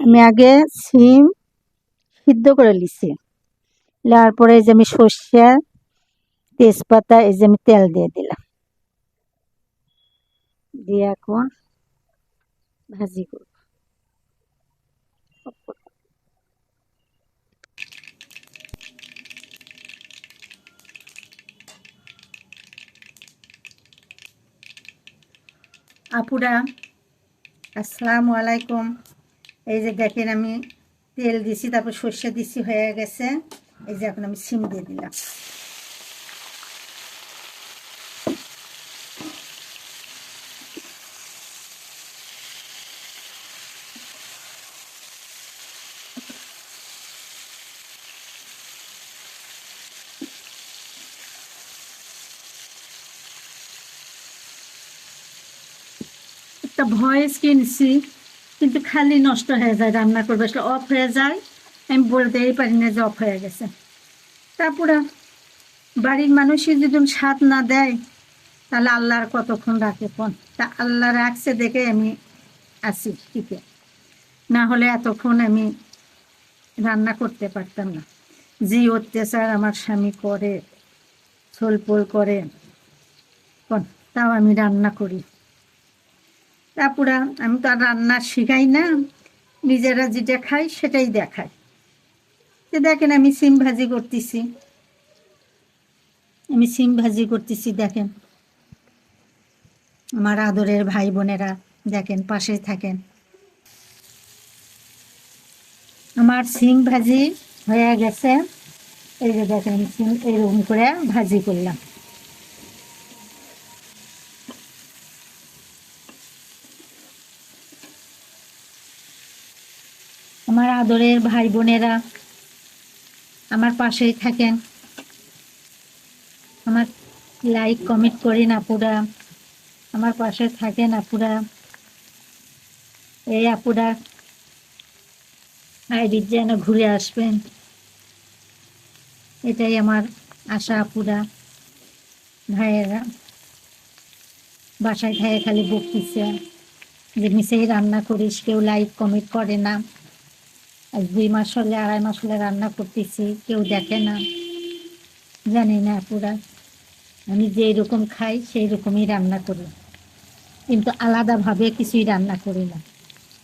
আমি আগে সিম সিদ্ধ করে লিছি। নেওয়ার পরে এই যে আমি সর্ষে, তেজপাতা, এই যে আমি তেল দিয়ে দিলাম। দিয়ে এখন ভাজি করব। আপুরা, আসসালামু আলাইকুম। এই যে দেখেন আমি তেল দিছি, তারপর সর্ষে দিছি, হয়ে গেছে। এই যে এখন আমি সিম দিয়ে দিলাম। একটা ভয়েস কিনছি, কিন্তু খালি নষ্ট হয়ে যায়, রান্না করবে, আসলে অফ হয়ে যায়। আমি বলতেই পারি না যে অফ হয়ে গেছে। তারপরে বাড়ির মানুষই যদি স্বাদ না দেয়, তাহলে আল্লাহর কতক্ষণ রাখে কোন তা আল্লাহ রাখছে দেখে আমি আসি টিকে না হলে এতক্ষণ আমি রান্না করতে পারতাম না। যে অত্যাচার আমার স্বামী করে ছোলপোল করে কোন তাও আমি রান্না করি। তারপরে আমি তো আর রান্না শিখাই না। নিজেরা যেটা খাই সেটাই দেখাই তো দেখেন, আমি সিম ভাজি করতেছি। আমি সিম ভাজি করতেছি, দেখেন। আমার আদরের ভাই বোনেরা, দেখেন, পাশে থাকেন। আমার সিম ভাজি হয়ে গেছে। এই যে দেখেন সিম এরকম করে ভাজি করলাম। আমার আদরের ভাই বোনেরা, আমার পাশেই থাকেন। আমার লাইক, কমেন্ট করেন আপুরা। আমার পাশে থাকেন আপুরা। এই আপুরা আইডির যেন ঘুরে আসবেন। এটাই আমার আশা আপুরা। ভাইয়েরা, বাসায় খায় খালি বকতেছে। যে মিশেই রান্না করিস, কেউ লাইক, কমেন্ট করে না। দুই মাস হলে, আড়াই মাস হলে রান্না করতেছি, কেউ দেখে না। জানি না পুরা। আমি যেই রকম খাই সেই রকমই রান্না করি। কিন্তু আলাদাভাবে কিছুই রান্না করি না।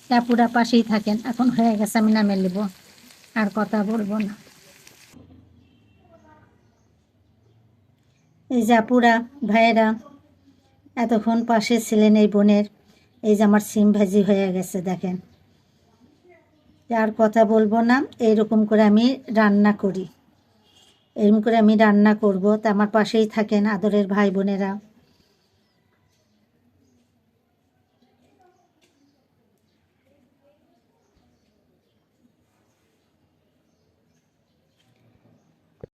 তা পুরা পাশেই থাকেন। এখন হয়ে গেছে, আমি নামে নেব। আর কথা বলব না। এই যে আপুরা, ভাইয়েরা, এতক্ষণ পাশে ছিলেন এই বোনের। এই যে আমার সিম ভাজি হয়ে গেছে, দেখেন। আর কথা বলব না, এরকম করে আমি রান্না করি। এরকম করে আমি রান্না করব, তা আমার পাশেই থাকেন আদরের ভাই বোনেরা।